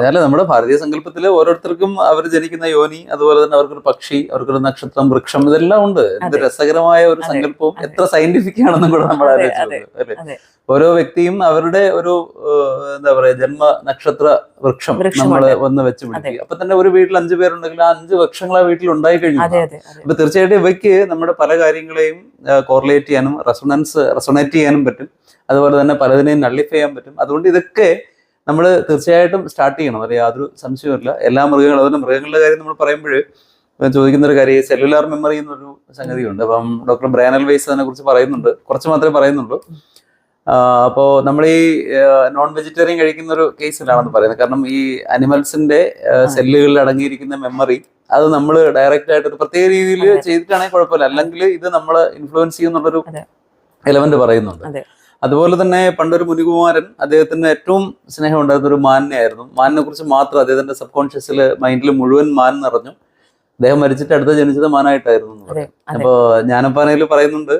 അതല്ല നമ്മുടെ ഭാരതീയ സങ്കല്പത്തിൽ ഓരോരുത്തർക്കും അവർ ജനിക്കുന്ന യോനി അതുപോലെ തന്നെ അവർക്കൊരു പക്ഷി അവർക്കൊരു നക്ഷത്രം വൃക്ഷം ഇതെല്ലാം ഉണ്ട്. എന്ത് രസകരമായ ഒരു സങ്കല്പവും എത്ര സയന്റിഫിക് ആണെന്നും കൂടെ നമ്മൾ ആലോചിച്ചു ഓരോ വ്യക്തിയും അവരുടെ ഒരു എന്താ പറയാ ജന്മ നക്ഷത്ര വൃക്ഷം നമ്മൾ വന്ന് വെച്ച് പിടിക്കുക. അപ്പൊ തന്നെ ഒരു വീട്ടിൽ അഞ്ചു പേരുണ്ടെങ്കിൽ ആ അഞ്ച് വൃക്ഷങ്ങൾ ആ വീട്ടിൽ ഉണ്ടായി കഴിഞ്ഞു. അപ്പൊ തീർച്ചയായിട്ടും ഇവയ്ക്ക് നമ്മുടെ പല കാര്യങ്ങളെയും കോറിലേറ്റ് ചെയ്യാനും റെസൊണൻസ് റെസൊണേറ്റ് ചെയ്യാനും പറ്റും. അതുപോലെ തന്നെ പലതിനെയും നള്ളിഫൈ ചെയ്യാൻ പറ്റും. അതുകൊണ്ട് ഇതൊക്കെ നമ്മൾ തീർച്ചയായിട്ടും സ്റ്റാർട്ട് ചെയ്യണം. അത് യാതൊരു സംശയമില്ല എല്ലാ മൃഗങ്ങളും അതുകൊണ്ട് മൃഗങ്ങളുടെ കാര്യം നമ്മൾ പറയുമ്പോൾ ചോദിക്കുന്ന ഒരു കാര്യം സെല്ലുലാർ മെമ്മറി എന്നൊരു സംഗതിയുണ്ട്. അപ്പം ഡോക്ടർ ബ്രാനൽ വൈസ് അതിനെ കുറിച്ച് പറയുന്നുണ്ട്. കുറച്ച് മാത്രമേ പറയുന്നുള്ളൂ. അപ്പോൾ നമ്മൾ ഈ നോൺ വെജിറ്റേറിയൻ കഴിക്കുന്ന ഒരു കേസിലാണെന്ന് പറയുന്നത്. കാരണം ഈ അനിമൽസിന്റെ സെല്ലുകളിൽ അടങ്ങിയിരിക്കുന്ന മെമ്മറി അത് നമ്മൾ ഡയറക്റ്റ് ആയിട്ട് ഒരു പ്രത്യേക രീതിയിൽ. ചെയ്തിട്ടാണെങ്കിൽ കുഴപ്പമില്ല. അല്ലെങ്കിൽ ഇത് നമ്മൾ ഇൻഫ്ലുവൻസ് ചെയ്യുന്നുള്ളൊരു. എലമെന്റ് പറയുന്നുണ്ട്. അതുപോലെ തന്നെ പണ്ടൊരു മുനികുമാരൻ അദ്ദേഹത്തിന് ഏറ്റവും സ്നേഹം ഉണ്ടായിരുന്ന ഒരു മാനിനെയായിരുന്നു മാനിനെ കുറിച്ച് മാത്രം അദ്ദേഹത്തിന്റെ സബ് കോൺഷ്യസിൽ മൈൻഡിൽ മുഴുവൻ മാൻ നിറഞ്ഞു. അദ്ദേഹം മരിച്ചിട്ട് അടുത്ത ജനിച്ചത് മാനായിട്ടായിരുന്നു അപ്പോ ഞാനപ്പാനയിൽ പറയുന്നുണ്ട്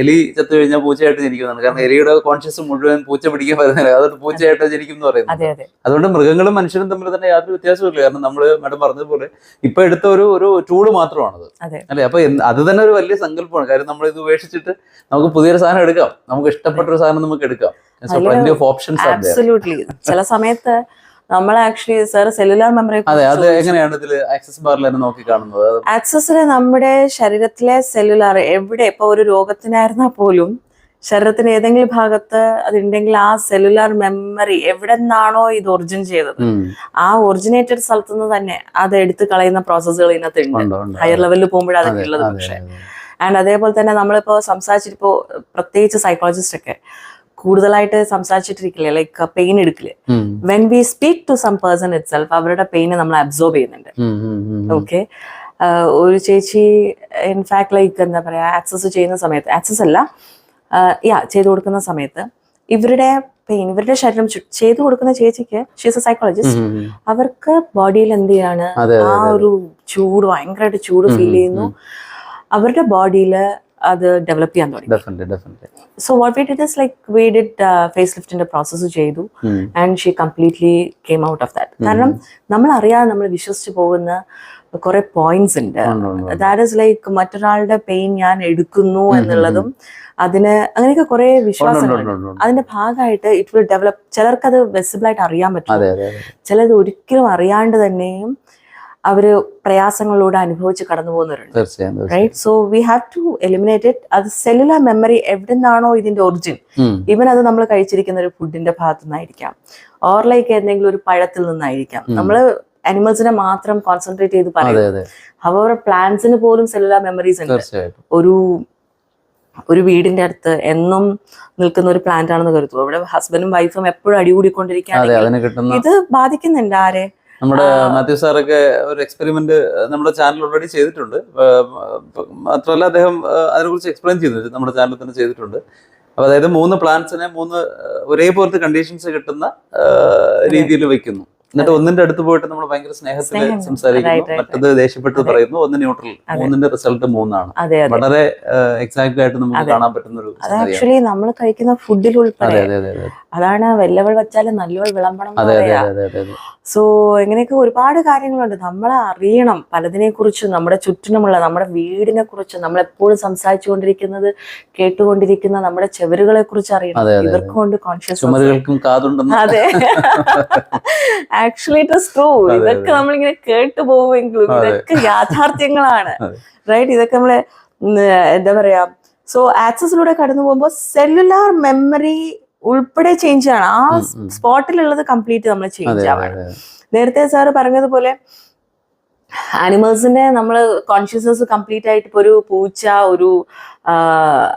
എലി ചത്തു കഴിഞ്ഞാൽ പൂച്ചയായിട്ട് ജനിക്കുന്നതാണ് കാരണം എലിയുടെ കോൺഷ്യസ് മുഴുവൻ പൂച്ച പിടിക്കാൻ പറയുന്നില്ല അതൊരു പൂച്ചയായിട്ട് ജനിക്കും എന്ന് പറയുന്നത്. അതെ അതെ. അതുകൊണ്ട് മൃഗങ്ങളും മനുഷ്യരും തമ്മിൽ തന്നെ യാതൊരു വ്യത്യാസമില്ല കാരണം നമ്മൾ മാഡം പറഞ്ഞതുപോലെ ഇപ്പൊ എടുത്ത ഒരു ഒരു ടൂൾ മാത്രമാണത്. അല്ലെ? അപ്പൊ അത് തന്നെ ഒരു വലിയ സങ്കല്പമാണ്. കാര്യം നമ്മൾ ഇത് ഉപേക്ഷിച്ചിട്ട് നമുക്ക് പുതിയൊരു സാധനം എടുക്കാം. നമുക്ക് ഇഷ്ടപ്പെട്ട ഒരു സാധനം നമുക്ക് എടുക്കാം. ഓഫ് ഓപ്ഷൻസ് ചില സമയത്ത് നമ്മൾ ആക്ച്വലി സാർ സെല്ലുലാർ മെമ്മറി അതെ അത് എങ്ങനെയാണ് ഇതിൽ ആക്സസ് ബാറിൽ നോക്കി കാണുന്നത് നമ്മുടെ ശരീരത്തിലെ സെല്ലുലാർ എവിടെ ഇപ്പൊ ഒരു രോഗത്തിനായിരുന്നാൽ പോലും ശരീരത്തിന്റെ ഏതെങ്കിലും ഭാഗത്ത് അതുണ്ടെങ്കിൽ ആ സെല്ലുലാർ മെമ്മറി എവിടെ നിന്നാണോ ഇത് ഒറിജിൻ ചെയ്തത്. ആ ഒറിജിനേറ്റഡ് സ്ഥലത്തു നിന്ന് തന്നെ അത് എടുത്തു കളയുന്ന പ്രോസസ്സുകൾ ഇതിനകത്ത് ഉണ്ട്. ഉണ്ട്, ഉണ്ട്. ഹയർ ലെവലിൽ പോകുമ്പോഴാണ് അതെ, അതൊക്കെ ഉള്ളത് അതെ, ആൻഡ് അതേപോലെ തന്നെ നമ്മളിപ്പോ സംസാരിച്ചിട്ടിപ്പോ പ്രത്യേകിച്ച് സൈക്കോളജിസ്റ്റ് ഒക്കെ കൂടുതലായിട്ട് സംസാരിച്ചിട്ടിരിക്കില്ലേ? ലൈക്ക് പെയിൻ എടുക്കില്ലേ? ഉം. When we speak to some person itself അവരുടെ പെയിനെ നമ്മൾ അബ്സോർബ് ചെയ്യുന്നുണ്ട്. ഓക്കെ ഒരു ചേച്ചി ഇൻഫാക്ട് ലൈക്ക് എന്താ പറയാ ആക്സസ് ചെയ്യുന്ന സമയത്ത് ആക്സസ് അല്ല യാ ചെയ്തു കൊടുക്കുന്ന സമയത്ത് ഇവരുടെ പെയിൻ ഇവരുടെ ശരീരം ചെയ്തു കൊടുക്കുന്ന ചേച്ചിക്ക് ഷീസ് എ സൈക്കോളജിസ്റ്റ്. അവർക്ക് ബോഡിയിൽ എന്ത് ചെയ്യാണ്? ആ ഒരു ചൂട് ഭയങ്കരമായിട്ട് ചൂട് ഫീൽ ചെയ്യുന്നു. അവരുടെ ബോഡിയിൽ അത് ഡെവലപ്പ് ചെയ്യാൻ തുടങ്ങി. So what we did is like we did face ലിഫ്റ്റിന്റെ process ചെയ്തു. And she completely came out of that കാരണം നമ്മൾ അറിയാതെ നമ്മൾ വിശ്വസിച്ച് പോകുന്ന കുറെ പോയിന്റ്സ് ഉണ്ട്. ദാറ്റ് ഇസ് ലൈക്ക് മറ്റൊരാളുടെ പെയിൻ ഞാൻ എടുക്കുന്നു എന്നുള്ളതും അതിന് അങ്ങനെയൊക്കെ കുറെ വിശ്വാസം വിശ്വാസങ്ങളുണ്ട്. അതിന്റെ ഭാഗമായിട്ട് ഇറ്റ് വിൽ ഡെവലപ്പ് ചിലർക്ക് അത് വെസിബിൾ ആയിട്ട് അറിയാൻ പറ്റും. ചിലത് ഒരിക്കലും അറിയാണ്ട് തന്നെയും അവർ പ്രയാസങ്ങളിലൂടെ അനുഭവിച്ച് കടന്നു പോകുന്നവരുണ്ട്. Right so we have to eliminate it അത് സെല്ലുലാർ മെമ്മറി എവിടെ നിന്നാണോ ഇതിന്റെ ഒറിജിൻ. ഈവൻ അത് നമ്മൾ കഴിച്ചിരിക്കുന്ന ഒരു ഫുഡിന്റെ ഭാഗത്തു നിന്നായിരിക്കാം. ഓർ ലൈക്ക് എന്തെങ്കിലും ഒരു പഴത്തിൽ നിന്നായിരിക്കാം. നമ്മൾ അനിമൽസിനെ മാത്രം കോൺസെൻട്രേറ്റ് ചെയ്ത് പറയും. അവർ പ്ലാന്റ്സിന് പോലും സെല്ലുലാർ മെമ്മറീസ് ഉണ്ട്. ഒരു ഒരു വീടിന്റെ അടുത്ത് എന്നും നിൽക്കുന്ന ഒരു പ്ലാന്റ് ആണെന്ന് കരുതുക. അവിടെ ഹസ്ബൻഡും വൈഫും എപ്പോഴും അടികൂടിക്കൊണ്ടിരിക്കുകയാണ് ഇത് ബാധിക്കുന്നുണ്ട്. ആരെ? നമ്മുടെ മാത്യു സാറൊക്കെ ഒരു എക്സ്പെരിമെന്റ് നമ്മുടെ ചാനൽ ഓൾറെഡി ചെയ്തിട്ടുണ്ട്. മാത്രമല്ല അദ്ദേഹം അതിനെ അതിനെക്കുറിച്ച് എക്സ്പ്ലെയിൻ ചെയ്തിട്ടുണ്ട്. നമ്മുടെ ചാനലിൽ തന്നെ ചെയ്തിട്ടുണ്ട്. അപ്പൊ അതായത് മൂന്ന് പ്ലാന്റ്സിനെ മൂന്ന് ഒരേപോലത്തെ കണ്ടീഷൻസ് കിട്ടുന്ന രീതിയിൽ വെക്കുന്നു. എന്നിട്ട് ഒന്നിന്റെ അടുത്ത് പോയിട്ട് നമ്മൾ ഭയങ്കര സ്നേഹത്തിൽ സംസാരിക്കുന്നു. മറ്റത് ദേഷ്യപ്പെട്ട് പറയുന്നു. ഒന്ന് ന്യൂട്രൽ മൂന്നിന്റെ റിസൾട്ട് മൂന്നാണ്. വളരെ എക്സാക്ട് ആയിട്ട് നമുക്ക് കാണാൻ പറ്റുന്ന ഒരു ആക്ച്വലി നമ്മൾ കഴിക്കുന്ന ഫുഡിൽ ഉൾപ്പെടെ അതാണ് വല്ലവൾ വെച്ചാലും നല്ലവൾ വിളമ്പണം സോ ഇങ്ങനെയൊക്കെ ഒരുപാട് കാര്യങ്ങളുണ്ട്. നമ്മൾ അറിയണം പലതിനെ കുറിച്ചും നമ്മുടെ ചുറ്റിനുമുള്ള നമ്മുടെ വീടിനെ കുറിച്ച് നമ്മൾ എപ്പോഴും സംസാരിച്ചുകൊണ്ടിരിക്കുന്നത് കേട്ടുകൊണ്ടിരിക്കുന്ന നമ്മുടെ ചെവരുകളെ കുറിച്ച് അറിയണം ഇവർക്ക് കൊണ്ട് കോൺഷ്യസ് അതെ. ആക്ച്വലി ഇറ്റ് ഇസ് ട്രൂ ഇതൊക്കെ. നമ്മളിങ്ങനെ കേട്ടു പോവുമെങ്കിലും ഇതൊക്കെ യാഥാർത്ഥ്യങ്ങളാണ്. റൈറ്റ് ഇതൊക്കെ നമ്മൾ എന്താ പറയാ? സോ ആക്സസിലൂടെ കടന്നു പോകുമ്പോൾ സെല്ലുലാർ മെമ്മറി ഉൾപ്പെടെ ചേഞ്ച് ആണ്. ആ. സ്പോട്ടിലുള്ളത് കംപ്ലീറ്റ് നമ്മൾ ചേഞ്ച് ആവാണ്. നേരത്തെ സാറ് പറഞ്ഞതുപോലെ ആനിമൽസിന്റെ നമ്മൾ കോൺഷ്യസ്നസ് കംപ്ലീറ്റ് ആയിട്ട് ഇപ്പൊ ഒരു പൂച്ച ഒരു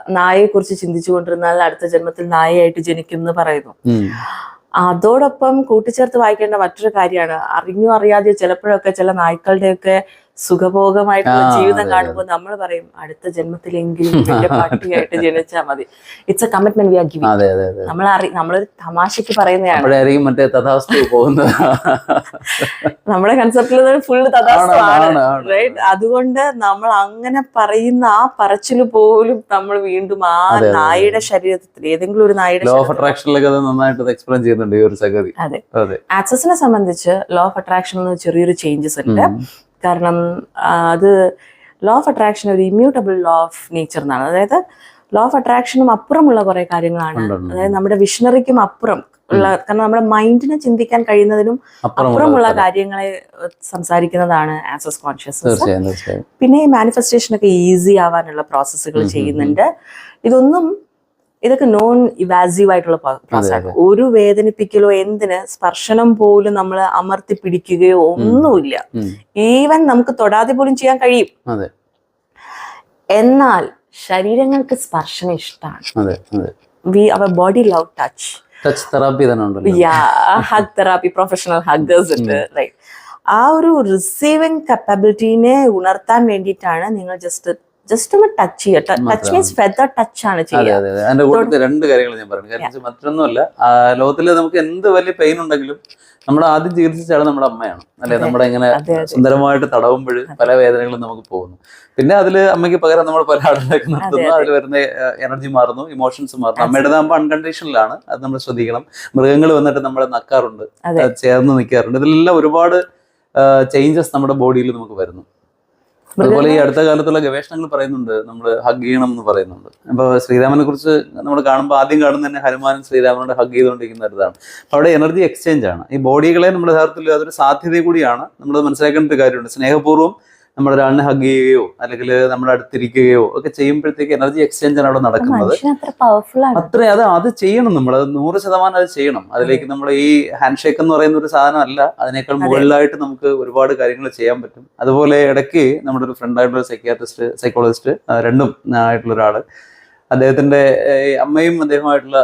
നായയെ കുറിച്ച് ചിന്തിച്ചുകൊണ്ടിരുന്നാൽ അടുത്ത ജന്മത്തിൽ നായയായിട്ട് ജനിക്കും എന്ന് പറയുന്നു. അതോടൊപ്പം കൂട്ടിച്ചേർത്ത് വായിക്കേണ്ട മറ്റൊരു കാര്യമാണ്. അറിഞ്ഞോ അറിയാതെ ചിലപ്പോഴൊക്കെ ചില നായ്ക്കളുടെയൊക്കെ സുഖഭോഗമായിട്ടുള്ള ജീവിതം കാണുമ്പോൾ നമ്മൾ പറയും അടുത്ത ജന്മത്തിലെങ്കിലും വലിയ പാർട്ടിയായിട്ട് ജനിച്ചാൽ മതി. It's a commitment we are giving അതെ അതെ നമ്മൾ അറി നമ്മളൊരു തമാശക്ക് പറയുന്നതാണ്. മറ്റേ തഥാസ്തു പോകുന്നത്. നമ്മുടെ കൺസെപ്റ്റിൽ ഫുൾ തഥാസ്തുവാണ്. റൈറ്റ് അതുകൊണ്ട് നമ്മൾ അങ്ങനെ പറയുന്ന ആ പറച്ചിൽ പോലും നമ്മൾ വീണ്ടും ആ. നായയുടെ ശരീരത്തിൽ ഏതെങ്കിലും ഒരു നായയുടെ ലോ ഓഫ് അട്രാക്ഷനിലൊക്കെ നന്നായിട്ട് എക്സ്പ്ലെയിൻ ചെയ്യുന്നുണ്ട് ഈ ഒരു സംഗതി. അതെ. ആക്സസിനെ സംബന്ധിച്ച് ലോ ഓഫ് അട്രാക്ഷൻ ചെറിയൊരു ചേഞ്ചസ് ഉണ്ട്. കാരണം അത് ലോ ഓഫ് അട്രാക്ഷൻ ഒരു ഇമ്മ്യൂട്ടബിൾ ലോ ഓഫ് നേച്ചർ എന്നാണ് അതായത് ലോ ഓഫ് അട്രാക്ഷനും അപ്പുറമുള്ള കുറെ കാര്യങ്ങളാണ്. അതായത് നമ്മുടെ വിഷണറിക്കും അപ്പുറം ഉള്ള കാരണം നമ്മുടെ മൈൻഡിനെ ചിന്തിക്കാൻ കഴിയുന്നതിനും അപ്പുറമുള്ള കാര്യങ്ങളെ സംസാരിക്കുന്നതാണ് കോൺഷ്യസ്നസ് തീർച്ചയായും തീർച്ചയായും. പിന്നെ ഈ മാനിഫെസ്റ്റേഷൻ ഒക്കെ ഈസി ആവാനുള്ള പ്രോസസ്സുകൾ ചെയ്യുന്നുണ്ട്. ഇതൊന്നും ഇതൊക്കെ നോൺ ഇവാസീവ് ആയിട്ടുള്ള പ്രോസസ് ആണ്. ഒരു വേദനിപ്പിക്കലോ എന്തിന് സ്പർശനം പോലും നമ്മൾ അമർത്തി പിടിക്കുകയോ ഒന്നുമില്ല. ഈവൻ നമുക്ക് തൊടാതെ പോലും ചെയ്യാൻ കഴിയും. എന്നാൽ ശരീരങ്ങൾക്ക് സ്പർശനം ഇഷ്ടമാണ്. We our body love touch touch therapy തന്നെ ഉണ്ടല്ലോ. ഹഗ് തെറാപ്പി പ്രൊഫഷണൽ ഹഗ്ഗേഴ്സ് ഉണ്ട് റൈറ്റ് ആ ഒരു റിസീവിങ് കപ്പാബിലിറ്റീനെ ഉണർത്താൻ വേണ്ടിയിട്ടാണ് നിങ്ങൾ ജസ്റ്റ് ജസ്റ്റ് ഒന്ന് ടച്ച് ചെയ്യുക ടച്ച്. മീൻസ് ഫെദർ ടച്ച് ആണ് ചെയ്യുന്നത് ചെയ്യുക. രണ്ട് കാര്യങ്ങൾ ഞാൻ പറഞ്ഞു. കാരണം മറ്റൊന്നുമല്ല ലോകത്തിൽ നമുക്ക് എന്ത് വലിയ പെയിൻ ഉണ്ടെങ്കിലും നമ്മൾ ആദ്യം ചികിത്സിച്ചാണ് നമ്മുടെ അമ്മയാണ്. അല്ലെ. നമ്മുടെ ഇങ്ങനെ. സുന്ദരമായിട്ട് തടവുമ്പോൾ പല വേദനകളും നമുക്ക് പോകുന്നു. പിന്നെ അതിൽ അമ്മയ്ക്ക് പകരം നമ്മൾ പല ആളുകളൊക്കെ നിർത്തുന്നു. അതെ. അതിൽ വരുന്ന എനർജി മാറുന്നു ഇമോഷൻസ് മാറുന്നു. അമ്മയുടേതാകുമ്പോൾ അൺകണ്ടീഷണലാണ് അത് നമ്മൾ ശ്രദ്ധിക്കണം. മൃഗങ്ങൾ വന്നിട്ട് നമ്മളെ നക്കാറുണ്ട്. ചേർന്ന് നിൽക്കാറുണ്ട് ഇതിലെല്ലാം ഒരുപാട് ചേഞ്ചസ് നമ്മുടെ ബോഡിയിൽ നമുക്ക് വരുന്നു. അതുപോലെ ഈ അടുത്ത കാലത്തുള്ള ഗവേഷണങ്ങൾ പറയുന്നുണ്ട് നമ്മൾ ഹഗ് ചെയ്യണം എന്ന് പറയുന്നുണ്ട്. അപ്പൊ ശ്രീരാമനെ കുറിച്ച് നമ്മൾ കാണുമ്പോൾ ആദ്യം കാണുന്ന തന്നെ ഹനുമാനും ശ്രീരാമനോട് ഹഗ് ചെയ്തുകൊണ്ടിരിക്കുന്ന ഒരിതാണ്. അപ്പൊ അവിടെ എനർജി എക്സ്ചേഞ്ച് ആണ്. ഈ ബോഡികളെ നമ്മുടെ യഥാർത്ഥത്തിൽ അതൊരു സാധ്യത കൂടിയാണ് നമ്മൾ മനസ്സിലാക്കേണ്ട ഒരു കാര്യമുണ്ട്. സ്നേഹപൂർവം നമ്മൾ ഒരാളിനെ ഹഗ് ചെയ്യുകയോ അല്ലെങ്കിൽ നമ്മുടെ അടുത്തിരിക്കുകയോ ഒക്കെ ചെയ്യുമ്പോഴത്തേക്ക് എനർജി എക്സ്ചേഞ്ച് ആണ് അവിടെ നടക്കുന്നത്. അത്ര അത് അത് ചെയ്യണം നമ്മൾ അത് നൂറ് ശതമാനം അത് ചെയ്യണം. അതിലേക്ക് നമ്മൾ ഈ ഹാൻഡ് ഷേക്ക് എന്ന് പറയുന്ന ഒരു സാധനം അല്ല അതിനേക്കാൾ മുകളിലായിട്ട് നമുക്ക് ഒരുപാട് കാര്യങ്ങൾ ചെയ്യാൻ പറ്റും. അതുപോലെ ഇടയ്ക്ക് നമ്മുടെ ഒരു ഫ്രണ്ട് ആയിട്ടുള്ള സൈക്യാട്രിസ്റ്റ് സൈക്കോളജിസ്റ്റ് രണ്ടും ആയിട്ടുള്ള ഒരാൾ. അദ്ദേഹത്തിന്റെ അമ്മയും അദ്ദേഹമായിട്ടുള്ള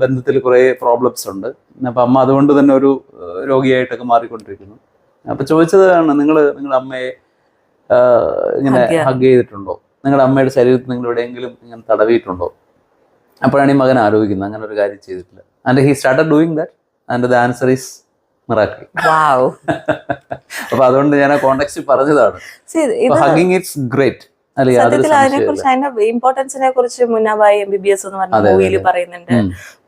ബന്ധത്തിൽ കുറെ പ്രോബ്ലംസ് ഉണ്ട്. അപ്പൊ അമ്മ അതുകൊണ്ട് തന്നെ ഒരു രോഗിയായിട്ടൊക്കെ മാറിക്കൊണ്ടിരിക്കുന്നു. അപ്പൊ ചോദിച്ചതാണ് നിങ്ങൾ നിങ്ങളുടെ അമ്മയെ ഇങ്ങനെ ഹഗ് ചെയ്തിട്ടുണ്ടോ? നിങ്ങളുടെ അമ്മയുടെ ശരീരത്തിൽ നിങ്ങൾ എവിടെയെങ്കിലും ഇങ്ങനെ തടവിയിട്ടുണ്ടോ? അപ്പോഴാണ് ഈ മകൻ ആലോചിക്കുന്നത് അങ്ങനെ ഒരു കാര്യം ചെയ്തിട്ടില്ല. And he started doing that and the answer is miracle അപ്പൊ അതുകൊണ്ട് ഞാൻ ആ കോണ്ടെക്സ്റ്റ് പറഞ്ഞതാണ്. ഹഗിങ് ഇറ്റ്സ് ഗ്രേറ്റ് സത്യത്തിൽ അതിനെ കുറിച്ച് അതിന്റെ ഇമ്പോർട്ടൻസിനെ കുറിച്ച് Munnabhai M B B S എന്ന് പറഞ്ഞ മൂവിയിൽ പറയുന്നുണ്ട്.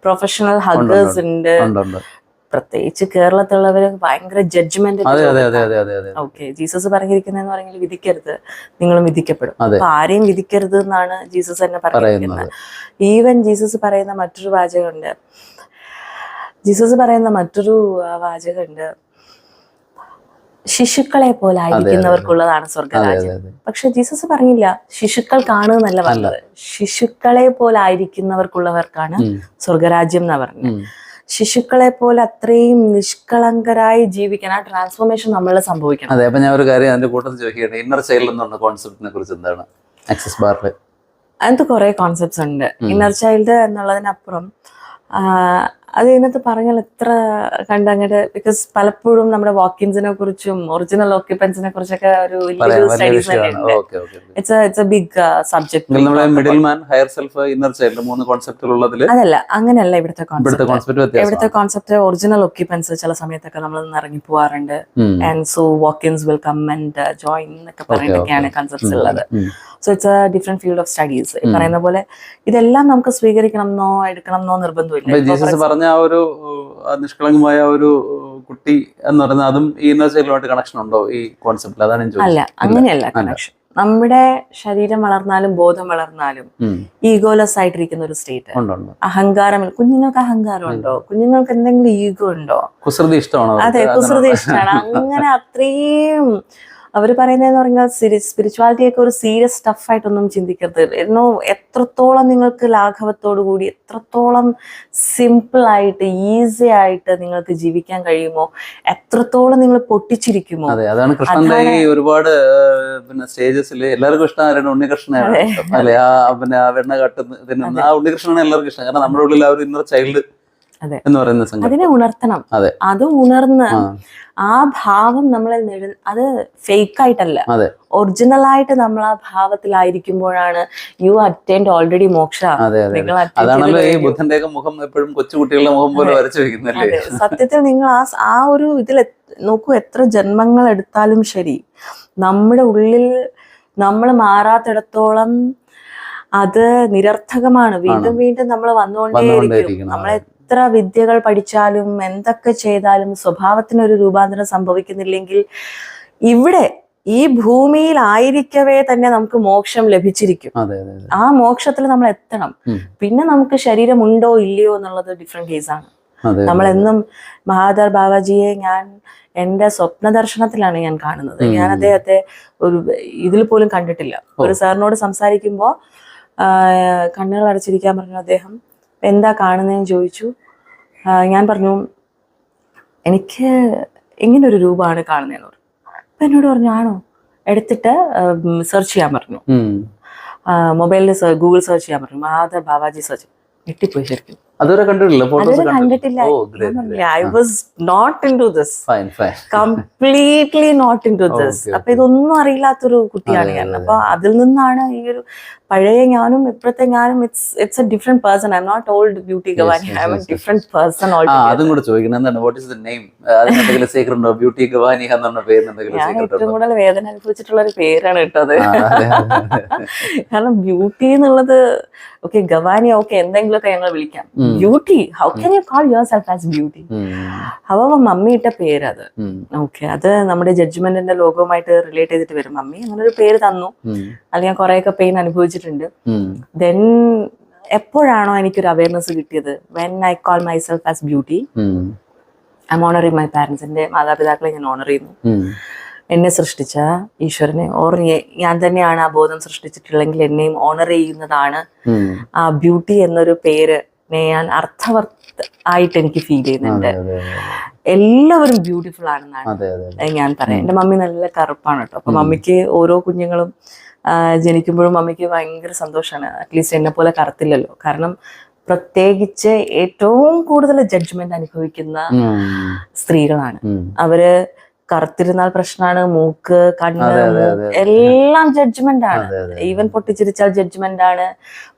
പ്രൊഫഷണൽ ഹഗേഴ്സ് ഉണ്ട്. പ്രത്യേകിച്ച് കേരളത്തിലുള്ളവര് ഭയങ്കര ജഡ്ജ്മെന്റ് ഓക്കെ ജീസസ് പറഞ്ഞിരിക്കുന്നതെന്ന് പറഞ്ഞാൽ വിധിക്കരുത്. നിങ്ങളും വിധിക്കപ്പെടും. അപ്പൊ ആരെയും വിധിക്കരുത് എന്നാണ് ജീസസ് തന്നെ പറഞ്ഞിരിക്കുന്നത്. പറയുന്നത് ഈവൻ ജീസസ് പറയുന്ന മറ്റൊരു വാചകമുണ്ട്. ജീസസ് പറയുന്ന മറ്റൊരു വാചകമുണ്ട്. ശിശുക്കളെ പോലെ ആയിരിക്കുന്നവർക്കുള്ളതാണ് സ്വർഗരാജ്യം പക്ഷെ ജീസസ് പറഞ്ഞില്ല ശിശുക്കൾ കാണുന്നല്ല പറഞ്ഞത്. ശിശുക്കളെ പോലെ ആയിരിക്കുന്നവർക്കുള്ളവർക്കാണ് സ്വർഗരാജ്യം എന്നാ പറഞ്ഞത്. ശിശുക്കളെ പോലെ അത്രയും നിഷ്കളങ്കരായി ജീവിക്കാൻ ആ ട്രാൻസ്ഫോർമേഷൻ നമ്മൾ സംഭവിക്കണം. അതെ അപ്പൊ ഞാൻ ഒരു കാര്യം അതിന്റെ കൂട്ടത്തിൽ ചോദിക്കുകയാണ് ഇന്നർ ചൈൽഡ് എന്നുള്ള കോൺസെപ്റ്റിനെ കുറിച്ച് എന്താണ്? ആക്സസ് ബാറിൽ അതിനകത്ത് കുറെ കോൺസെപ്റ്റ്സ് ഉണ്ട്. ഇന്നർ ചൈൽഡ് എന്നുള്ളതിനപ്പുറം അത് ഇതിനകത്ത് പറഞ്ഞാൽ എത്ര കണ്ട് അങ്ങോട്ട് ബിക്കോസ് പലപ്പോഴും നമ്മുടെ വാക്കിൻസിനെ കുറിച്ചും ഒറിജിനൽ ഓക്യുപ്പൻസിനെ കുറിച്ചൊക്കെ ഒരു it's it's a big subject middle man higher self inner child മൂന്ന് കോൺസെപ്റ്റുള്ളതിൽ അതല്ല അങ്ങനെയല്ല ഇവിടുത്തെ ഇവിടുത്തെ കോൺസെപ്റ്റ് ഒറിജിനൽ ഓക്യുപ്പൻസ് ചില സമയത്തൊക്കെ നമ്മൾ ഇറങ്ങി പോവാറുണ്ട് and so walkins will come and join എന്നൊക്കെ പറഞ്ഞിട്ടൊക്കെയാണ് കൺസെപ്റ്റ്സ് ഉള്ളത്. So it's a different field of studies പറയുന്ന പോലെ ഇതെല്ലാം നമുക്ക് സ്വീകരിക്കണം എന്നോ എടുക്കണം എന്നോ നിർബന്ധമില്ല. പറഞ്ഞ ആ ഒരു നിഷ്കളങ്കമായ ഒരു കുട്ടി എന്ന് പറയുന്നത് അതും ഈ ഇന്നർ ചൈൽഡുമായിട്ട് കണക്ഷൻ ഉണ്ടോ ഈ കോൺസെപ്റ്റിൽ അതാണ് ഞാൻ അല്ല അങ്ങനെയല്ല കണക്ഷൻ നമ്മുടെ ശരീരം വളർന്നാലും ബോധം വളർന്നാലും ഈഗോലെസ് ആയിട്ടിരിക്കുന്ന ഒരു സ്റ്റേറ്റ് അഹങ്കാരം കുഞ്ഞുങ്ങൾക്ക് അഹങ്കാരം ഉണ്ടോ? കുഞ്ഞുങ്ങൾക്ക് എന്തെങ്കിലും ഈഗോ ഉണ്ടോ? കുസൃതി ഇഷ്ടമാണോ അതെ കുസൃതി ഇഷ്ടമാണ്. അങ്ങനെ അത്രയും അവർ പറയുന്നതെന്ന് പറഞ്ഞാൽ സ്പിരിച്വാലിറ്റി ഒക്കെ ഒരു സീരിയസ് ടഫായിട്ടൊന്നും ആയിട്ടൊന്നും ചിന്തിക്കരുത്. എന്നോ എത്രത്തോളം നിങ്ങൾക്ക് ലാഘവത്തോടു കൂടി എത്രത്തോളം സിമ്പിൾ ആയിട്ട് ഈസി ആയിട്ട് നിങ്ങൾക്ക് ജീവിക്കാൻ കഴിയുമോ എത്രത്തോളം നിങ്ങൾ പൊട്ടിച്ചിരിക്കുമോ. അതെ അതാണ് കൃഷ്ണന്റെ ഈ ഒരുപാട് പിന്നെ സ്റ്റേജസിൽ എല്ലാവർക്കും ഇഷ്ടമായിരുന്നു ഉണ്ണികൃഷ്ണനാണ്. അല്ലെ? ആ പിന്നെ ആ വെണ്ണ കട്ടുന്ന ആ ഉണ്ണികൃഷ്ണനാണ് എല്ലാവർക്കും ഇഷ്ടം. കാരണം നമ്മുടെ ഉള്ളിൽ ആ ഒരു ഇന്നർ ചൈൽഡ്. എന്ന് പറയുന്ന സംഗതി അതിനെ ഉണർത്തണം. അതെ. അത് ഉണർന്ന് ആ, ഭാവം നമ്മളെ നെഴു അത് ഫേക്ക് ആയിട്ടല്ല. ഒറിജിനൽ ആയിട്ട് നമ്മൾ ആ ഭാവത്തിലായിരിക്കുമ്പോഴാണ് യു അറ്റൻഡ് ഓൾറെഡി മോക്ഷ. നിങ്ങൾ അതാണല്ലോ ഈ ബുദ്ധന്റെ മുഖം എപ്പോഴും കൊച്ചുകുട്ടികളുടെ മുഖം പോലെ വരച്ചു വെക്കുന്നല്ലേ? സത്യത്തിൽ നിങ്ങൾ ആ ആ ഒരു ഇതിൽ നോക്കൂ എത്ര ജന്മങ്ങൾ എടുത്താലും ശരി. നമ്മുടെ ഉള്ളിൽ നമ്മൾ മാറാത്തിടത്തോളം അത് നിരർത്ഥകമാണ്. വീണ്ടും വീണ്ടും നമ്മൾ വന്നുകൊണ്ടേയിരിക്കും. നമ്മളെ എത്ര വിദ്യകൾ പഠിച്ചാലും എന്തൊക്കെ ചെയ്താലും സ്വഭാവത്തിനൊരു രൂപാന്തരം സംഭവിക്കുന്നില്ലെങ്കിൽ ഇവിടെ ഈ ഭൂമിയിൽ ആയിരിക്കവേ തന്നെ നമുക്ക് മോക്ഷം ലഭിച്ചിരിക്കും. ആ മോക്ഷത്തിൽ നമ്മൾ എത്തണം. പിന്നെ നമുക്ക് ശരീരം ഉണ്ടോ ഇല്ലയോ എന്നുള്ളത് ഡിഫറെന്റ് കേസാണ് എന്നും മഹാദർ ബാബാജിയെ ഞാൻ എന്റെ സ്വപ്ന ദർശനത്തിലാണ് ഞാൻ കാണുന്നത്. ഞാൻ അദ്ദേഹത്തെ ഒരു ഇതിൽ പോലും കണ്ടിട്ടില്ല. ഒരു സാറിനോട് സംസാരിക്കുമ്പോൾ കണ്ണുകൾ അടച്ചിരിക്കാൻ പറഞ്ഞു അദ്ദേഹം എന്താ കാണുന്നതെന്ന് ചോദിച്ചു. ഞാൻ പറഞ്ഞു എനിക്ക് ഇങ്ങനെ ഒരു രൂപമാണ് കാണുന്നതെന്ന് പറഞ്ഞു. അപ്പൊ എന്നോട് പറഞ്ഞു ആണോ? എടുത്തിട്ട് സെർച്ച് ചെയ്യാൻ പറഞ്ഞു. മൊബൈലിൽ ഗൂഗിൾ സെർച്ച് ചെയ്യാൻ പറഞ്ഞു. മാധവ് ബാബാജി സെർച്ച് ഞെട്ടിപ്പോയി ശരിക്കും. അതുവരെ കണ്ടിട്ടില്ല I was not into this fine fine completely not into this അപ്പൊ ഇതൊന്നും അറിയില്ലാത്തൊരു കുട്ടിയാണ് ഞാൻ. അപ്പൊ അതിൽ നിന്നാണ് ഈ ഒരു പഴയ ഞാനും ഇപ്പോഴത്തെ ഞാനും it's it's a different person I am not old beauty Gawani I am a ഡിഫറെ. ഡിഫറെന്റ് പേഴ്സൺ അതും കൂടെ ചോദിക്കുന്നത് എന്താണ്? വാട്ട് ഇസ് ദ നെയിം അതിനെന്തെങ്കിലും സീക്രട്ട് ഉണ്ടോ? ബ്യൂട്ടി ഗവാനി എന്ന് പേര് എന്തെങ്കിലും ഞാൻ ഏറ്റവും കൂടുതൽ വേദന അനുഭവിച്ചിട്ടുള്ള ഒരു പേരാണ് കേട്ടത്. കാരണം ബ്യൂട്ടി എന്നുള്ളത് ഓക്കെ ഗവാനി ഓക്കെ എന്തെങ്കിലുമൊക്കെ ഞങ്ങൾ വിളിക്കാം. Beauty how can you call yourself as beauty അവ മമ്മി ഇട്ട പേരത് ഓക്കെ അത് നമ്മുടെ ജഡ്ജ്മെന്റിന്റെ ലോകവുമായിട്ട് റിലേറ്റ് ചെയ്തിട്ട് വരും. മമ്മി അങ്ങനെ ഒരു പേര് തന്നു. അല്ലെങ്കിൽ കുറെയൊക്കെ പെയിൻ അനുഭവിച്ചിട്ടുണ്ട്. ഉം. ദെൻ എപ്പോഴാണോ എനിക്കൊരു അവയർനെസ് കിട്ടിയത്? When I call myself as beauty I am honouring my parents എന്റെ മാതാപിതാക്കളെ ഞാൻ ഓണർ ചെയ്യുന്നു. എന്നെ സൃഷ്ടിച്ച ഈശ്വരനെ ഓർ ഞാൻ തന്നെയാണ് ആ ബോധം സൃഷ്ടിച്ചിട്ടുള്ളെങ്കിൽ എന്നെയും ഓണർ ചെയ്യുന്നതാണ് ആ ബ്യൂട്ടി എന്നൊരു പേര് ഞാൻ അർത്ഥവർ ആയിട്ട് എനിക്ക് ഫീൽ ചെയ്യുന്നുണ്ട്. എല്ലാവരും ബ്യൂട്ടിഫുൾ ആണെന്നാണ് ഞാൻ പറയാം എന്റെ മമ്മി നല്ല കറുപ്പാണ് കേട്ടോ. അപ്പൊ മമ്മിക്ക് ഓരോ കുഞ്ഞുങ്ങളും ജനിക്കുമ്പോഴും മമ്മിക്ക് ഭയങ്കര സന്തോഷമാണ് അറ്റ്ലീസ്റ്റ് എന്നെ പോലെ കറുത്തില്ലല്ലോ. കാരണം പ്രത്യേകിച്ച് ഏറ്റവും കൂടുതൽ ജഡ്ജ്മെന്റ് അനുഭവിക്കുന്ന സ്ത്രീകളാണ്. അവർ കറുത്തിരുന്നാൽ പ്രശ്നമാണ് മൂക്ക് കണ്ണ്. എല്ലാം ജഡ്ജ്മെന്റ് ആണ്. ഈവൻ പൊട്ടിച്ചിരിച്ചാൽ ജഡ്ജ്മെന്റ് ആണ്.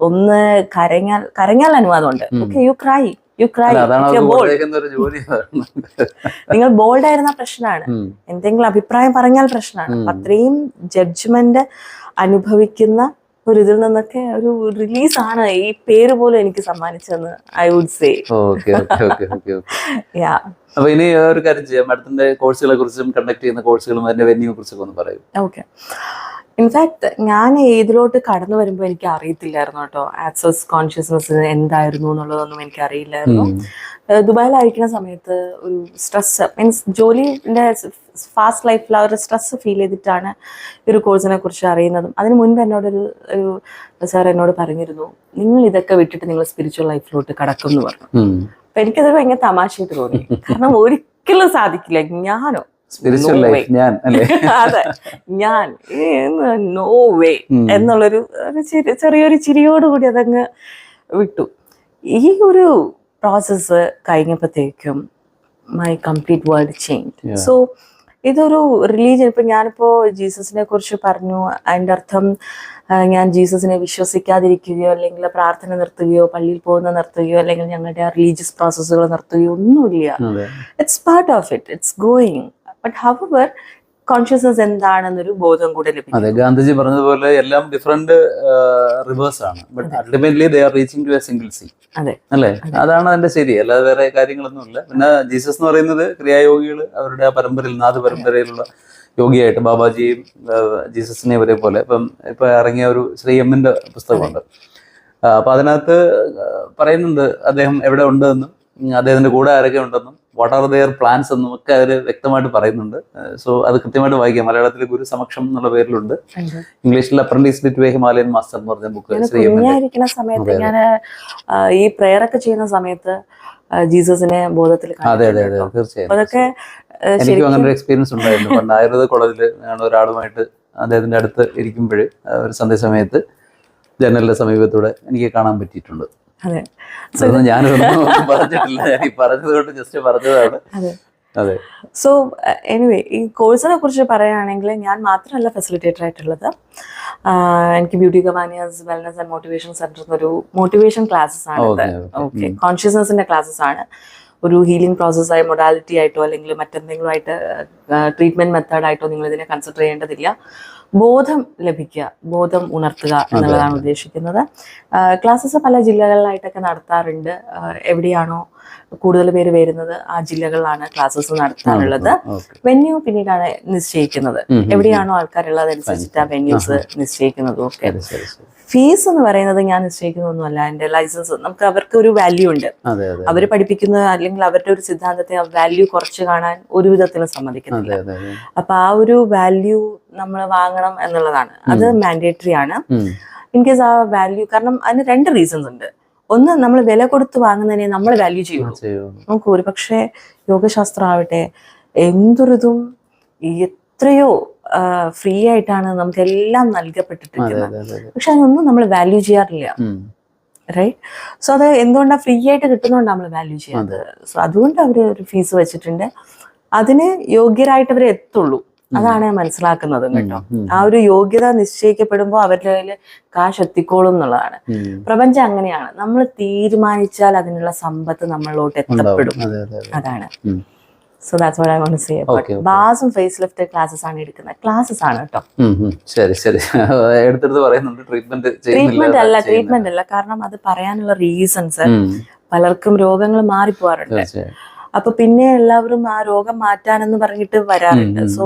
ഒന്ന് കരഞ്ഞാൽ കരഞ്ഞാൽ അനുവാദമുണ്ട്. Okay you cry you cry നിങ്ങൾ ബോൾഡ് ആയിരുന്ന പ്രശ്നമാണ്. എന്തെങ്കിലും അഭിപ്രായം പറഞ്ഞാൽ പ്രശ്നമാണ്. അത്രയും ജഡ്ജ്മെന്റ് അനുഭവിക്കുന്ന ഒരു ഇതിൽ നിന്നൊക്കെ ഒരു റിലീസ് ആണ് ഈ പേര് പോലും എനിക്ക് സമ്മാനിച്ചതെന്ന് ഐ വുഡ് സേ യാ അപ്പൊ ഇനി ഒരു കാര്യം ചെയ്യാം. മാഡത്തിന്റെ കോഴ്സുകളെ കുറിച്ചും കണ്ടക്ട് ചെയ്യുന്ന കോഴ്സുകളും അതിന്റെ വെന്യൂ കുറിച്ചൊക്കെ ഒന്ന് പറയൂ. ഓക്കെ ഇൻഫാക്ട് ഞാൻ ഏതിലോട്ട് കടന്നു വരുമ്പോൾ എനിക്ക് അറിയത്തില്ലായിരുന്നു കേട്ടോ. ആക്സസ് കോൺഷ്യസ്നസ് എന്തായിരുന്നു എന്നുള്ളതൊന്നും എനിക്ക് അറിയില്ലായിരുന്നു. ദുബായിലായിരിക്കുന്ന സമയത്ത് ഒരു സ്ട്രെസ് മീൻസ് ജോലിന്റെ ഫാസ്റ്റ് ലൈഫിൽ ആ ഒരു സ്ട്രെസ് ഫീൽ ചെയ്തിട്ടാണ് ഈ ഒരു കോഴ്സിനെ കുറിച്ച് അറിയുന്നതും. അതിന് മുൻപ് എന്നോട് ഒരു സാർ എന്നോട് പറഞ്ഞിരുന്നു നിങ്ങൾ ഇതൊക്കെ വിട്ടിട്ട് നിങ്ങൾ സ്പിരിച്വൽ ലൈഫിലോട്ട് കടക്കും എന്ന് പറഞ്ഞു. അപ്പൊ എനിക്കത് ഭയങ്കര തമാശയായിട്ട് തോന്നി. കാരണം ഒരിക്കലും സാധിക്കില്ല. ഞാനോ സ്പിരിച്വൽ ലൈഫ്. ഞാൻ അതെ. ഞാൻ നോ വേ. എന്നുള്ളൊരു ചെറിയൊരു ചിരിയോടുകൂടി അതങ്ങ് വിട്ടു. ഈ ഒരു പ്രോസസ്സ് കഴിഞ്ഞപ്പോഴത്തേക്കും my complete world change. So ഇതൊരു റിലീജിയൻ ഇപ്പൊ ഞാനിപ്പോ ജീസസിനെ കുറിച്ച് പറഞ്ഞു. അതിന്റെ അർത്ഥം ഞാൻ ജീസസിനെ വിശ്വസിക്കാതിരിക്കുകയോ അല്ലെങ്കിൽ പ്രാർത്ഥന നിർത്തുകയോ പള്ളിയിൽ പോകുന്ന നിർത്തുകയോ അല്ലെങ്കിൽ ഞങ്ങളുടെ റിലീജിയസ് പ്രോസസ്സുകൾ നിർത്തുകയോ ഒന്നുമില്ല. It's part of it it's going but our consciousness എന്താണെന്നൊരു ബോധം കൂടെ ലഭിക്കും അതെ ഗാന്ധിജി പറഞ്ഞതുപോലെ എല്ലാം ഡിഫറെന്റ് റിവേഴ്സ് ആണ്. But ultimately they are reaching to a single sea അതെ. അല്ലേ? അതാണ് അതിന്റെ ശരി. അല്ലാതെ വേറെ കാര്യങ്ങളൊന്നുമില്ല പിന്നെ ജീസസ് എന്ന് പറയുന്നത് ക്രിയായോഗികൾ അവരുടെ ആ പരമ്പരയിൽ നാഥ പരമ്പരയിലുള്ള യോഗിയായിട്ട് ബാബാജിയും ജീസസിനെയും ജീസസിനെ ഒരേ പോലെ ഇപ്പം ഇപ്പൊ ഇറങ്ങിയ ഒരു ശ്രീ എമ്മിന്റെ പുസ്തകമുണ്ട്. അപ്പൊ അതിനകത്ത് പറയുന്നുണ്ട് അദ്ദേഹം എവിടെ ഉണ്ടെന്നും അദ്ദേഹത്തിന്റെ കൂടെ ആരൊക്കെ ഉണ്ടെന്നും. വാട്ട് ആർ ദെയർ പ്ലാൻസ് എന്നും ഒക്കെ അതിൽ വ്യക്തമായിട്ട് പറയുന്നുണ്ട്. സോ അത് കൃത്യമായിട്ട് വായിക്കാം. മലയാളത്തിൽ ഗുരു സമക്ഷം എന്നുള്ള പേരിലുണ്ട്. ഇംഗ്ലീഷിൽ apprentice with a Himalayan master എന്ന് പറഞ്ഞ ബുക്ക് സമയത്ത്. ഞാൻ ഈ പ്രെയർ ഒക്കെ ചെയ്യുന്ന സമയത്ത് ജീസസിനെ ബോധത്തിൽ അതെ അതെ അതെ. തീർച്ചയായും. അതൊക്കെ എനിക്കും അങ്ങനെ ഒരു എക്സ്പീരിയൻസ് ഉണ്ടായിരുന്നു. പണ്ട് ആയുർവേദ കോളേജിൽ ഞാൻ ഒരാളുമായിട്ട് അദ്ദേഹത്തിന്റെ അടുത്ത് ഇരിക്കുമ്പോൾ ഒരു സന്ധ്യ സമയത്ത് ജനലിന്റെ സമീപത്തോടെ എനിക്ക് കാണാൻ പറ്റിയിട്ടുണ്ട്. അതെ. അതൊന്നും ഞാനൊന്നും പറഞ്ഞിട്ടില്ല. ഞാൻ ഈ ജസ്റ്റ് പറഞ്ഞതാണ്. അതെ. സോ എനിവേ ഈ കോഴ്സിനെ കുറിച്ച് പറയുകയാണെങ്കിൽ ഞാൻ മാത്രമല്ല ഫെസിലിറ്റേറ്റർ ആയിട്ടുള്ളത്. എനിക്ക് ബ്യൂട്ടി കമാനിയാസ് വെൽനസ് ആൻഡ് മോട്ടിവേഷൻ സെന്റർ ഒരു മോട്ടിവേഷൻ ക്ലാസ്സസ് ആണ്. ഓക്കെ കോൺഷ്യസ്നെസിന്റെ ക്ലാസ്സസ് ആണ്. ഒരു ഹീലിംഗ് പ്രോസസ്സായി മൊഡാലിറ്റി ആയിട്ടോ അല്ലെങ്കിൽ മറ്റെന്തെങ്കിലും ആയിട്ട് ട്രീറ്റ്മെന്റ് മെത്തേഡായിട്ടോ നിങ്ങൾ ഇതിനെ കൺസിഡർ ചെയ്യേണ്ടതില്ല. ബോധം ലഭിക്കുക ബോധം ഉണർത്തുക എന്നുള്ളതാണ് ഉദ്ദേശിക്കുന്നത്. ക്ലാസ്സസ് പല ജില്ലകളിലായിട്ടൊക്കെ നടത്താറുണ്ട്. എവിടെയാണോ കൂടുതൽ പേര് വരുന്നത് ആ ജില്ലകളിലാണ് ക്ലാസ്സസ് നടത്താറുള്ളത്. വെന്യൂ പിന്നീടാണ് നിശ്ചയിക്കുന്നത്. എവിടെയാണോ ആൾക്കാരുള്ളത് അനുസരിച്ചിട്ട് ആ വെന്യൂസ് നിശ്ചയിക്കുന്നതും. ഒക്കെ ഫീസ് എന്ന് പറയുന്നത് ഞാൻ നിശ്ചയിക്കുന്നൊന്നുമല്ല. എന്റെ ലൈസൻസ് നമുക്ക് അവർക്ക് ഒരു വാല്യൂ ഉണ്ട്. അവർ പഠിപ്പിക്കുന്ന അല്ലെങ്കിൽ അവരുടെ ഒരു സിദ്ധാന്തത്തെ ആ വാല്യൂ കുറച്ച് കാണാൻ ഒരു വിധത്തിലും അതെ സമ്മതിക്കുന്നില്ല അപ്പൊ ആ ഒരു വാല്യൂ നമ്മൾ വാങ്ങണം എന്നുള്ളതാണ്. അത് മാൻഡേറ്ററി ആണ്. ഇൻ കേസ് ആ വാല്യൂ കാരണം അതിന് രണ്ട് റീസൺസ് ഉണ്ട്. ഒന്ന് നമ്മൾ വില കൊടുത്ത് വാങ്ങുന്നതിനെ നമ്മൾ വാല്യൂ ചെയ്യും ചെയ്യുള്ളൂ. നമുക്ക് ഒരുപക്ഷെ യോഗശാസ്ത്രം ആവട്ടെ എന്തൊരിതും എത്രയോ ഫ്രീ ആയിട്ടാണ് നമുക്ക് എല്ലാം നൽകപ്പെട്ടിട്ടിരിക്കുന്നത് പക്ഷെ അതിനൊന്നും നമ്മൾ വാല്യൂ ചെയ്യാറില്ല. റൈറ്റ് സോ അത് എന്തുകൊണ്ടാണ് ഫ്രീ ആയിട്ട് കിട്ടുന്നതുകൊണ്ടാണ് നമ്മൾ വാല്യൂ ചെയ്യുന്നത്? സോ അതുകൊണ്ട് അവർ ഒരു ഫീസ് വെച്ചിട്ടുണ്ട്. അതിന് യോഗ്യരായിട്ട് അവർ എത്തുള്ളൂ. അതാണ് ഞാൻ മനസ്സിലാക്കുന്നത് കേട്ടോ. ആ ഒരു യോഗ്യത നിശ്ചയിക്കപ്പെടുമ്പോൾ അവരുടെ കയ്യിൽ കാശ് എത്തിക്കോളും എന്നുള്ളതാണ്. പ്രപഞ്ചം അങ്ങനെയാണ്. നമ്മൾ തീരുമാനിച്ചാൽ അതിനുള്ള സമ്പത്ത് നമ്മളിലോട്ട് എത്തപ്പെടും. അതാണ്. So that's what I want say okay. ബാസും ഫേസ് ലിഫ്റ്റ് ക്ലാസ്സസ് ആണ് എടുക്കുന്നത് ക്ലാസ്സസ് ആണ് കേട്ടോ. ശരി ശരി. എടുത്തെടുത്ത് പറയുന്നുണ്ട് ട്രീറ്റ്മെന്റ് ട്രീറ്റ്മെന്റ് അല്ല ട്രീറ്റ്മെന്റ് അല്ല കാരണം അത് പറയാനുള്ള റീസൺസ് പലർക്കും രോഗങ്ങൾ മാറിപ്പോവാറുണ്ട്. പോവാറുണ്ട് അപ്പൊ പിന്നെ എല്ലാവരും ആ രോഗം മാറ്റാനെന്ന് പറഞ്ഞിട്ട് വരാറുണ്ട്. സോ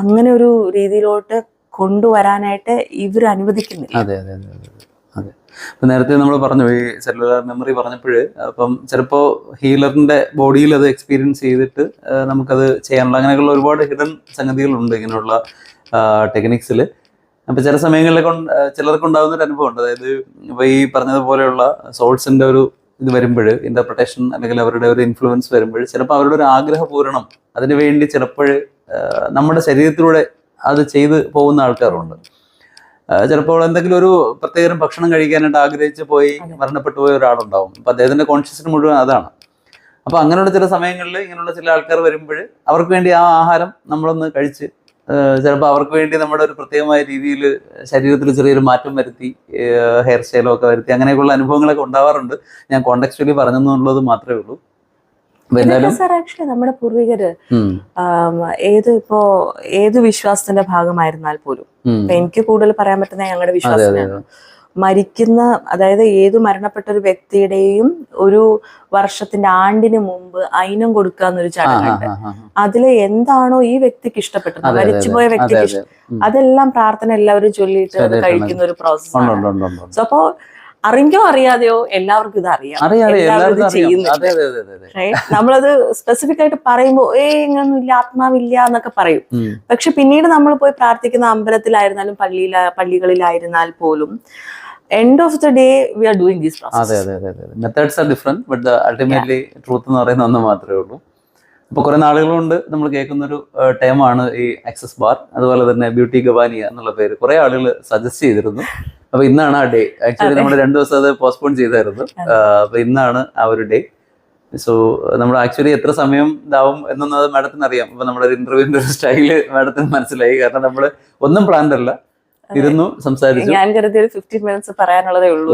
അങ്ങനെ ഒരു രീതിയിലോട്ട് കൊണ്ടുവരാനായിട്ട് ഇവർ അനുവദിക്കുന്നില്ല. ഇപ്പൊ നേരത്തെ നമ്മൾ പറഞ്ഞു ഈ സെല്ലുലാർ മെമ്മറി പറഞ്ഞപ്പോൾ അപ്പം ചിലപ്പോൾ ഹീലറിന്റെ ബോഡിയിൽ അത് എക്സ്പീരിയൻസ് ചെയ്തിട്ട് നമുക്കത് ചെയ്യാനുള്ള അങ്ങനെയുള്ള ഒരുപാട് ഹിഡൻ സംഗതികളുണ്ട് ഇങ്ങനെയുള്ള ടെക്നിക്സിൽ അപ്പം ചില സമയങ്ങളിൽ കൊണ്ട് ചിലർക്ക് ഉണ്ടാകുന്ന ഒരു അനുഭവമുണ്ട് അതായത് ഇപ്പൊ ഈ പറഞ്ഞതുപോലെയുള്ള സോൾസിന്റെ ഒരു ഇത് വരുമ്പോൾ ഇന്റർപ്രിട്ടേഷൻ അല്ലെങ്കിൽ അവരുടെ ഒരു ഇൻഫ്ലുവൻസ് വരുമ്പോൾ ചിലപ്പോൾ അവരുടെ ഒരു ആഗ്രഹപൂരണം അതിനു വേണ്ടി ചിലപ്പോൾ നമ്മുടെ ശരീരത്തിലൂടെ അത് ചെയ്തു പോകുന്ന ആൾക്കാരുണ്ട്. ചിലപ്പോൾ എന്തെങ്കിലും ഒരു പ്രത്യേകം ഭക്ഷണം കഴിക്കാനായിട്ട് ആഗ്രഹിച്ച് പോയി. മരണപ്പെട്ടു പോയ ഒരാളുണ്ടാവും. അപ്പൊ അദ്ദേഹത്തിന്റെ കോൺഷ്യസിന് മുഴുവൻ അതാണ്. അപ്പൊ അങ്ങനെയുള്ള ചില സമയങ്ങളിൽ ഇങ്ങനെയുള്ള ചില ആൾക്കാർ വരുമ്പോൾ അവർക്ക് വേണ്ടി ആ ആഹാരം നമ്മളൊന്ന് കഴിച്ച് ചിലപ്പോൾ അവർക്ക് വേണ്ടി നമ്മുടെ ഒരു പ്രത്യേകമായ രീതിയിൽ ശരീരത്തിൽ ചെറിയൊരു മാറ്റം വരുത്തി ഹെയർ സ്റ്റൈലോ ഒക്കെ വരുത്തി അങ്ങനെയൊക്കെയുള്ള അനുഭവങ്ങളൊക്കെ ഉണ്ടാവാറുണ്ട്. ഞാൻ കോണ്ടക്ച്വലി പറഞ്ഞെന്നുള്ളത് മാത്രമേ ഉള്ളൂ. സാർ ആക്ച്വലി നമ്മുടെ പൂർവികര് ഏത് ഇപ്പോ ഏത് വിശ്വാസത്തിന്റെ ഭാഗമായിരുന്നാൽ പോലും എനിക്ക് കൂടുതൽ പറയാൻ പറ്റുന്ന ഞങ്ങളുടെ വിശ്വാസമാണ് മരിക്കുന്ന അതായത് ഏത് മരണപ്പെട്ട ഒരു വ്യക്തിയുടെയും ഒരു വർഷത്തിന്റെ ആണ്ടിന് മുമ്പ് ഐനം കൊടുക്കുക എന്നൊരു ചടങ്ങുണ്ട്. അതിൽ എന്താണോ ഈ വ്യക്തിക്ക് ഇഷ്ടപ്പെട്ടത്. മരിച്ചുപോയ വ്യക്തിക്ക്. അതെല്ലാം പ്രാർത്ഥന എല്ലാവരും ചൊല്ലിയിട്ട് കഴിക്കുന്ന ഒരു പ്രോസസ് പ്രോസസ്സാണ്. സോ അപ്പോ അറിഞ്ഞോ അറിയാതെയോ എല്ലാവർക്കും ഇത് അറിയാം. എല്ലാവരും? നമ്മളത് സ്പെസിഫിക് ആയിട്ട് പറയുമ്പോൾ ഏ ഇങ്ങനൊന്നുമില്ല ആത്മാവില്ല എന്നൊക്കെ പറയും. പക്ഷെ പിന്നീട് നമ്മൾ പോയി പ്രാർത്ഥിക്കുന്ന അമ്പലത്തിലായിരുന്നാലും പള്ളിയില പള്ളികളിലായിരുന്നാൽ പോലും end of the day we are doing these അതെ അതെ അതെ അതെ methods are different but ultimately truth എന്ന് പറയുന്ന ഒന്ന് മാത്രമേ ഉള്ളൂ. അപ്പോൾ കുറെ നാളുകളുണ്ട് നമ്മൾ കേൾക്കുന്ന ഒരു ടേമാണ് ഈ ആക്സസ് ബാർ അതുപോലെ തന്നെ ബ്യൂട്ടി ഗവാനിയ എന്നുള്ള പേര്. കുറെ ആളുകൾ സജസ്റ്റ് ചെയ്തിരുന്നു. അപ്പൊ ഇന്നാണ് ആ ഡേ ആക്ച്വലി. നമ്മൾ രണ്ടു ദിവസം അത് പോസ്റ്റ്പോൺ ചെയ്തായിരുന്നു. അപ്പൊ ഇന്നാണ് ആ ഒരു ഡേ സോ നമ്മൾ ആക്ച്വലി എത്ര സമയം ഇതാവും എന്നൊന്നും അത് മാഡത്തിന് അറിയാം. അപ്പൊ നമ്മുടെ ഒരു ഇന്റർവ്യൂവിന്റെ ഒരു സ്റ്റൈൽ മാഡത്തിന് മനസ്സിലായി. കാരണം നമ്മൾ ഒന്നും പ്ലാൻഡ് അല്ല. ഇരുന്നു സംസാരിച്ചു. ഞാൻ കരുതി ഒരു ഫിഫ്റ്റീൻ മിനിറ്റ്സ് പറയാനുള്ളതേ ഉള്ളൂ.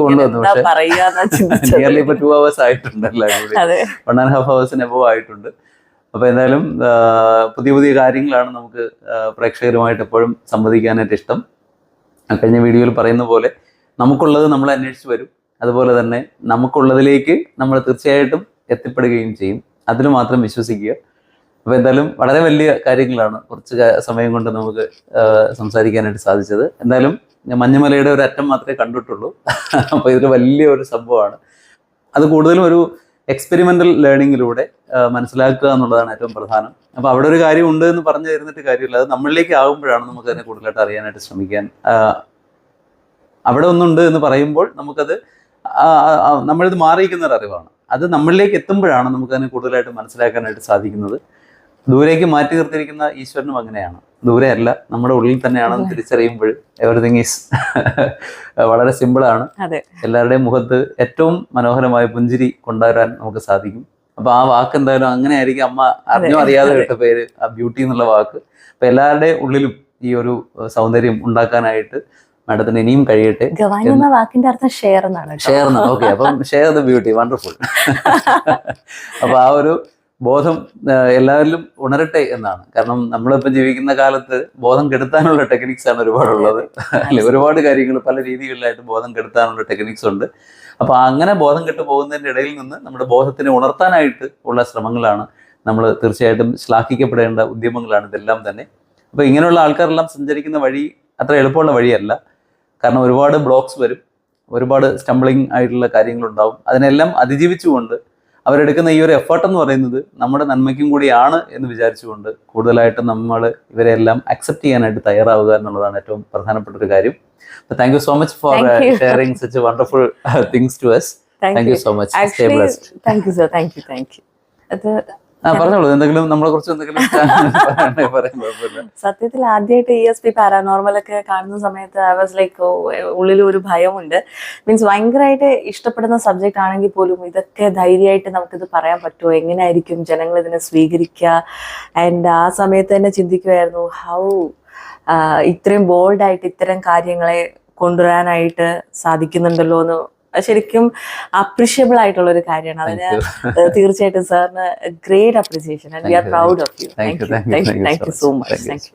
നിയർലി ഇപ്പൊ ടു അവേഴ്സ് ആയിട്ടുണ്ട് വൺ ആൻഡ് ഹാഫ് ഹവേഴ്സിന് എബോ ആയിട്ടുണ്ട്. അപ്പൊ എന്തായാലും പുതിയ പുതിയ കാര്യങ്ങളാണ് നമുക്ക് പ്രേക്ഷകരുമായിട്ട് എപ്പോഴും സംവദിക്കാനായിട്ട് ഇഷ്ടം. കഴിഞ്ഞ വീഡിയോയിൽ പറയുന്ന പോലെ നമുക്കുള്ളത് നമ്മൾ അന്വേഷിച്ച് വരും. അതുപോലെ തന്നെ നമുക്കുള്ളതിലേക്ക് നമ്മൾ തീർച്ചയായിട്ടും എത്തിപ്പെടുകയും ചെയ്യും. അതിൽ മാത്രം വിശ്വസിക്കുക. അപ്പൊ എന്തായാലും വളരെ വലിയ കാര്യങ്ങളാണ് കുറച്ച് സമയം കൊണ്ട് നമുക്ക് സംസാരിക്കാനായിട്ട് സാധിച്ചത്. എന്തായാലും മഞ്ഞുമലയുടെ ഒരു അറ്റം മാത്രമേ കണ്ടിട്ടുള്ളൂ. അപ്പൊ ഇതൊരു വലിയ ഒരു സംഭവമാണ്. അത് കൂടുതലും ഒരു എക്സ്പെരിമെന്റൽ ലേണിങ്ങിലൂടെ മനസ്സിലാക്കുക എന്നുള്ളതാണ് ഏറ്റവും പ്രധാനം. അപ്പൊ അവിടെ ഒരു കാര്യം ഉണ്ട് എന്ന് പറഞ്ഞു തരുന്നിട്ട് കാര്യമില്ല. അത് നമ്മളിലേക്ക് ആകുമ്പോഴാണ് നമുക്ക് അതിനെ കൂടുതലായിട്ട് അറിയാനായിട്ട് ശ്രമിക്കാൻ. അവിടെ ഒന്നുണ്ട് എന്ന് പറയുമ്പോൾ നമുക്കത് നമ്മളിത് മാറിയിരിക്കുന്ന ഒരു അറിവാണ്. അത് നമ്മളിലേക്ക് എത്തുമ്പോഴാണ് നമുക്കതിനെ കൂടുതലായിട്ട് മനസ്സിലാക്കാനായിട്ട് സാധിക്കുന്നത്. ദൂരേക്ക് മാറ്റി നിർത്തിയിരിക്കുന്ന ഈശ്വരനും അങ്ങനെയാണ്. ദൂരെയല്ല. നമ്മുടെ ഉള്ളിൽ തന്നെയാണെന്ന് തിരിച്ചറിയുമ്പോൾ എവറിഥിങ് ഈസ് വളരെ സിമ്പിളാണ് എല്ലാവരുടെയും മുഖത്ത് ഏറ്റവും മനോഹരമായ പുഞ്ചിരി കൊണ്ടുവരാൻ നമുക്ക് സാധിക്കും. അപ്പൊ ആ വാക്ക് എന്തായാലും അങ്ങനെ ആയിരിക്കും അമ്മ അറിഞ്ഞോ അറിയാതെ കേട്ട പേര് ആ ബ്യൂട്ടി എന്നുള്ള വാക്ക്. അപ്പൊ എല്ലാവരുടെയും ഉള്ളിലും ഈ ഒരു സൗന്ദര്യം ഉണ്ടാക്കാനായിട്ട് മാഡത്തിന് ഇനിയും കഴിയട്ടെ. ഗവാനി എന്ന വാക്കിന്റെ അർത്ഥം ഷെയർ എന്നാണ്. ഷെയർ ഓക്കെ അപ്പം ഷെയർ ദ ബ്യൂട്ടി വണ്ടർഫുൾ അപ്പൊ ആ ഒരു ബോധം എല്ലാവരിലും ഉണരട്ടെ എന്നാണ്. കാരണം നമ്മളിപ്പോൾ ജീവിക്കുന്ന കാലത്ത് ബോധം കെടുത്താനുള്ള ടെക്നിക്സ് ആണ് ഒരുപാടുള്ളത്. അല്ലെ? ഒരുപാട് കാര്യങ്ങൾ പല രീതികളിലായിട്ട് ബോധം കെടുത്താനുള്ള ടെക്നിക്സ് ഉണ്ട്. അപ്പൊ അങ്ങനെ ബോധം കെട്ടു പോകുന്നതിന്റെ ഇടയിൽ നിന്ന് നമ്മുടെ ബോധത്തിനെ ഉണർത്താനായിട്ട് ഉള്ള ശ്രമങ്ങളാണ് നമ്മൾ തീർച്ചയായിട്ടും ശ്ലാഘിക്കപ്പെടേണ്ട ഉദ്യമങ്ങളാണ് ഇതെല്ലാം തന്നെ. അപ്പൊ ഇങ്ങനെയുള്ള ആൾക്കാരെല്ലാം സഞ്ചരിക്കുന്ന വഴി അത്ര എളുപ്പമുള്ള വഴിയല്ല. കാരണം ഒരുപാട് ബ്ലോക്സ് വരും. ഒരുപാട് സ്റ്റംബ്ലിങ് ആയിട്ടുള്ള കാര്യങ്ങളുണ്ടാവും. അതിനെല്ലാം അതിജീവിച്ചുകൊണ്ട് അവരെടുക്കുന്ന ഈ ഒരു എഫേർട്ട് എന്ന് പറയുന്നത് നമ്മുടെ നന്മയ്ക്കും കൂടിയാണ് എന്ന് വിചാരിച്ചുകൊണ്ട് കൂടുതലായിട്ട് നമ്മൾ ഇവരെല്ലാം അക്സെപ്റ്റ് ചെയ്യാനായിട്ട് തയ്യാറാവുക എന്നുള്ളതാണ് ഏറ്റവും പ്രധാനപ്പെട്ട ഒരു കാര്യം. Thank you so much for. Sharing such wonderful things to us thank you so much thank you sir thank you thank you അത് പറഞ്ഞോളൂ. എന്തെങ്കിലും നമ്മളെ കുറിച്ച് എന്തെങ്കിലും സത്യത്തിൽ ആദ്യമായിട്ട് ഇ എസ് പി പാരാനോർമൽ ഒക്കെ കാണുന്ന സമയത്ത് ഐ വാസ് ലൈക്ക് ഉള്ളിൽ ഒരു ഭയമുണ്ട്. മീൻസ് ഭയങ്കരമായിട്ട് ഇഷ്ടപ്പെടുന്ന സബ്ജക്റ്റ് ആണെങ്കിൽ പോലും ഇതൊക്കെ ധൈര്യമായിട്ട് നമുക്കിത് പറയാൻ പറ്റുമോ? എങ്ങനെയായിരിക്കും ജനങ്ങൾ ഇതിനെ സ്വീകരിക്കുക? ആൻഡ് ആ സമയത്ത് തന്നെ ചിന്തിക്കുമായിരുന്നു ഹൗ ഇത്രയും ബോൾഡായിട്ട് ഇത്തരം കാര്യങ്ങളെ കൊണ്ടുവരാനായിട്ട് സാധിക്കുന്നുണ്ടല്ലോ എന്ന് ശരിക്കും അപ്രീഷിയബിൾ ആയിട്ടുള്ള ഒരു കാര്യമാണ്. അതിന് തീർച്ചയായിട്ടും സാറിന് great appreciation and we are proud of you thank you so much thank you